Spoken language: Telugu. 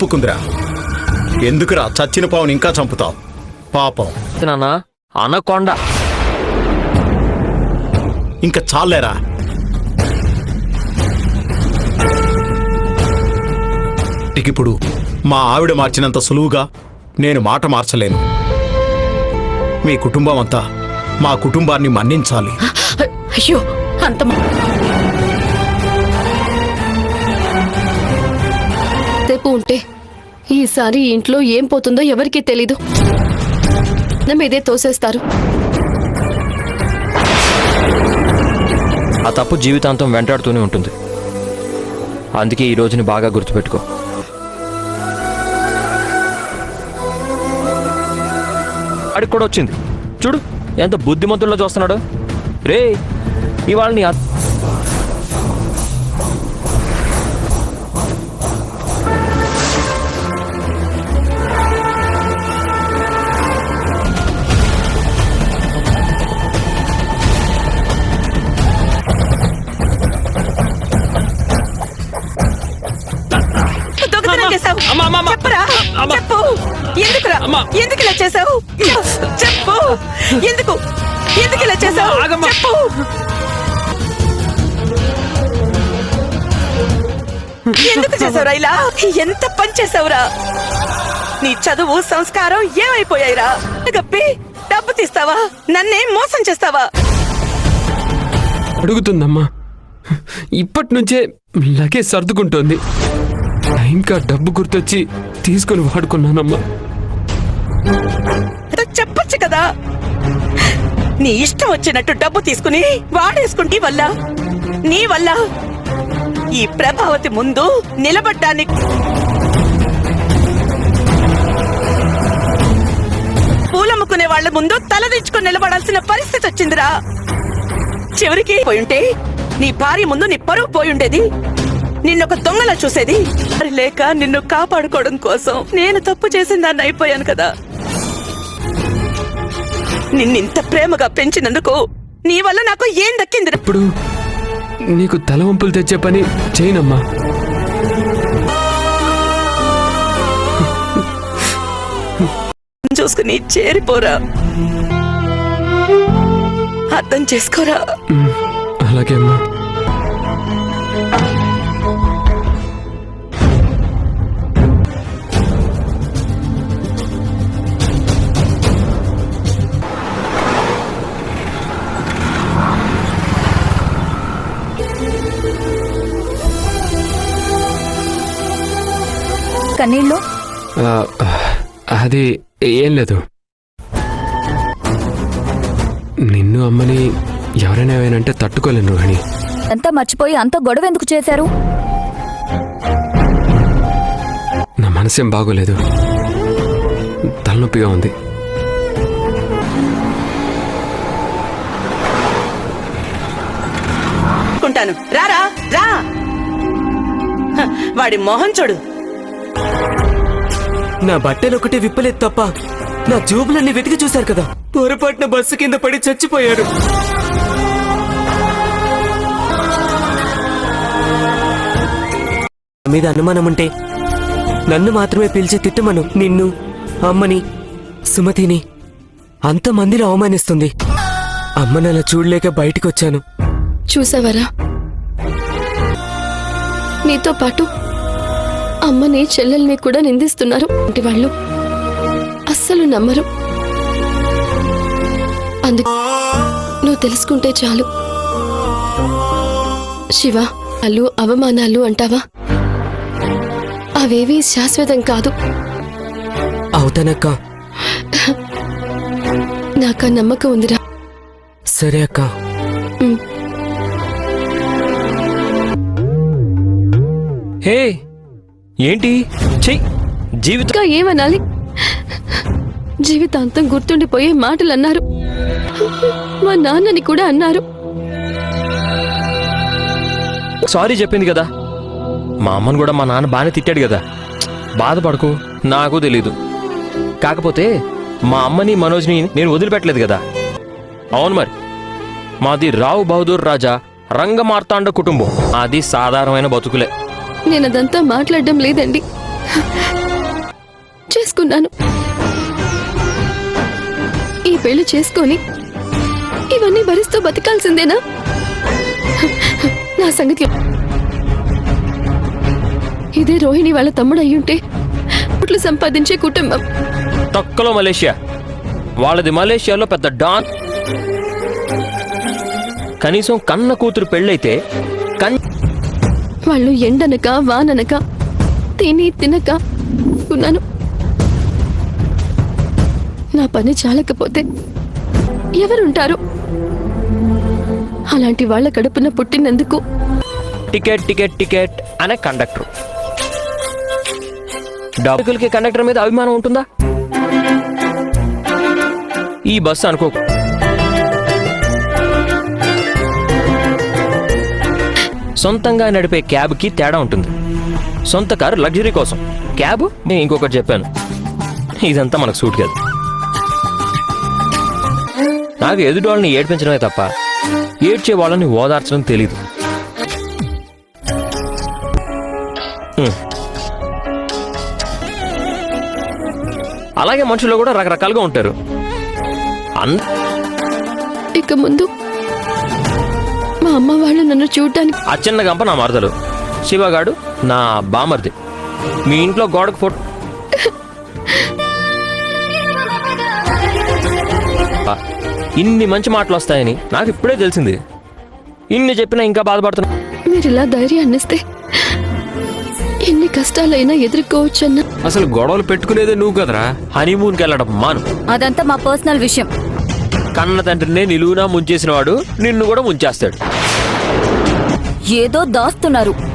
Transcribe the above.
ఒప్పుకుందిరా ఎందుకురా చచ్చిన పావుని ఇంకా చంపుతావు? పాపం. నాన్న అనకొండ. ఇంకా చాలేరా? ఇప్పుడు మా ఆవిడ మార్చినంత సులువుగా నేను మాట మార్చలేను. మీ కుటుంబం అంతా మా కుటుంబాన్ని మన్నించాలి. అయ్యో అంత ఉంటే ఈసారి ఇంట్లో ఏం పోతుందో ఎవరికీ తెలీదు. నా మీదే తోసేస్తారు. ఆ తప్పు జీవితాంతం వెంటాడుతూనే ఉంటుంది. అందుకే ఈ రోజుని బాగా గుర్తుపెట్టుకో. వాడికి కూడా వచ్చింది. చూడు ఎంత బుద్ధిమంతుల్లో చూస్తున్నాడు. రే ఇవాళ నీ చెప్పు. ఎందుకురా అమ్మ. ఎందుకు ఇలా చేశావు? చెప్పు. ఎందుకు? ఎందుకు ఇలా ఆగమ్మ. చెప్పు. ఎందుకు చేసావురా ఇలా? ఎంత పని చేసావురా నీ చదువు సంస్కారం ఏమైపోయాయిరా? గప్పి డబ్బు తీస్తావా? నన్నే మోసం చేస్తావా? అడుగుతుందమ్మా. ఇప్పటి నుంచే లగేజ్ సర్దుకుంటోంది. ఇంకా డబ్బు గుర్తొచ్చి తీసుకుని వాడుకున్నానమ్మా. చెప్పచ్చు చెప్పొచ్చు కదా. నీ ఇష్టం వచ్చినట్టు డబ్బు తీసుకుని వాడేసుకుంటే వల్ల నీ వల్ల ఈ ప్రభావతి ముందు నిలబడ్డానికి పూలమ్ముకునే వాళ్ళ ముందు తలదించుకుని నిలబడాల్సిన పరిస్థితి వచ్చిందిరా. చివరికి పోయుంటే నీ భార్య ముందు నీ పరువు పోయుండేది నిన్నొక దొంగలా చూసేది. లేక నిన్ను కాపాడుకోవడం కోసం నేను తప్పు చేసిన దాన్ని అయిపోయాను కదా. నిన్నింత ప్రేమగా పెంచినందుకు నీ వల్ల నాకు ఏం దక్కింది? ఇప్పుడు నీకు తలవంపులు తెచ్చే పని చేయనమ్మా. చూసుకుని చేరిపోరా. అర్థం చేసుకోరా. అలాగే అమ్మా. కన్నీళ్ళు? అది ఏం లేదు. నిన్ను అమ్మని ఎవరైనా ఏమైనా తట్టుకోలేను అని అంతా మర్చిపోయి అంత గొడవ ఎందుకు చేశారు? నా మనసేం బాగోలేదు. తలనొప్పిగా ఉంది. రారా రా. వాడి మొహం చూడు. నా బట్టలు ఒకటి విప్పలేదు తప్ప నా జూబులన్నీ వెతికి చూశారు కదా. పొరపాటున బస్సు కింద పడి చచ్చిపోయాడు. మీద అనుమానం ఉంటే నన్ను మాత్రమే పిలిచి తిట్టమను. నిన్ను అమ్మని సుమతిని అంతమందిలో అవమానిస్తుంది. అమ్మని అలా చూడలేక బయటికి వచ్చాను చూసావరా? నీతో పాటు అమ్మని చెల్లెల్ని కూడా నిందిస్తున్నారు. అంటే వాళ్ళు అస్సలు నమ్మరు. అందుకు నువ్వు తెలుసుకుంటే చాలు. శివ అలు అవమానాలు అంటావా? అవేవి శాశ్వతం కాదు. అవుతానక్క. నాకా నమ్మకం ఉందిరా. సరే అక్క. హే ఏంటి? చెయ్యి జీవితం ఇంకా ఏమనాలి? జీవితాంతం గుర్తుండిపోయే మాటలు అన్నారు మా నాన్నని కూడా అన్నారు. సారీ చెప్పింది కదా. మా అమ్మను కూడా మా నాన్న బాగానే తిట్టాడు కదా. బాధపడకు నాకు తెలీదు. కాకపోతే మా అమ్మని మనోజ్ని నేను వదిలిపెట్టలేదు కదా. అవును మరి. మాది రావు బహదూర్ రాజా రంగమార్తాండ కుటుంబం. అది సాధారణమైన బతుకులే. నేను అదంతా మాట్లాడడం లేదండి. చేసుకున్నాను. ఈ పెళ్ళి చేసుకొని ఇవన్నీ భరిస్తూ బతకాల్సిందేనా? నా సంగతి ఇదే రోహిణి వాళ్ళ తమ్ముడు అయ్యుంటే పుట్లు సంపాదించే కుటుంబం. తొక్కలో మలేషియా. వాళ్ళది మలేషియాలో పెద్ద డాన్. కనీసం కన్న కూతురు పెళ్ళైతే కన్ వాళ్ళు ఎండనక వాననక తిని తినక ఉన్నాను. నా పని చాలకపోతే ఎవరుంటారు? అలాంటి వాళ్ళ కడుపున పుట్టినందుకు టికెట్ టికెట్ టికెట్ అనే కండక్టర్. డబ్బులకి కండక్టర్ మీద అభిమానం ఉంటుందా? ఈ బస్సు అనుకోకు. సొంతంగా నడిపే క్యాబ్కి తేడా ఉంటుంది. సొంత కారు లగ్జరీ కోసం. క్యాబ్? నేను ఇంకొకటి చెప్పాను. ఇదంతా మనకు సూట్ కాదు. నాకు ఎదుటి వాళ్ళని ఏడ్పించడమే తప్ప ఏడ్చే వాళ్ళని ఓదార్చడం తెలీదు. అలాగే మనుషులు కూడా రకరకాలుగా ఉంటారు. అంద ఇక ముందు మా అమ్మ వాళ్ళు నన్ను చూడటానికి ఆ చిన్న గంప నా మరదలు. శివగాడు నా బామర్ది. మీ ఇంట్లో గోడకు ఫోటో ఇన్ని మంచి మాటలు వస్తాయని నాకు ఇప్పుడే తెలిసింది. ఇన్ని చెప్పినా ఇంకా బాధపడుతున్నా మీరు ఇలా ధైర్యాన్ని ఇస్తే ఎన్ని కష్టాలైనా ఎదుర్కోవచ్చన్న. అసలు గొడవలు పెట్టుకునేదే నువ్వు కదరా? హనీమూన్కి వెళ్ళడం మాను. అదంతా మా పర్సనల్ విషయం. కన్న తండ్రినే నిలువునా ముంచేసిన వాడు నిన్ను కూడా ముంచేస్తాడు. ఏదో దాస్తున్నారు.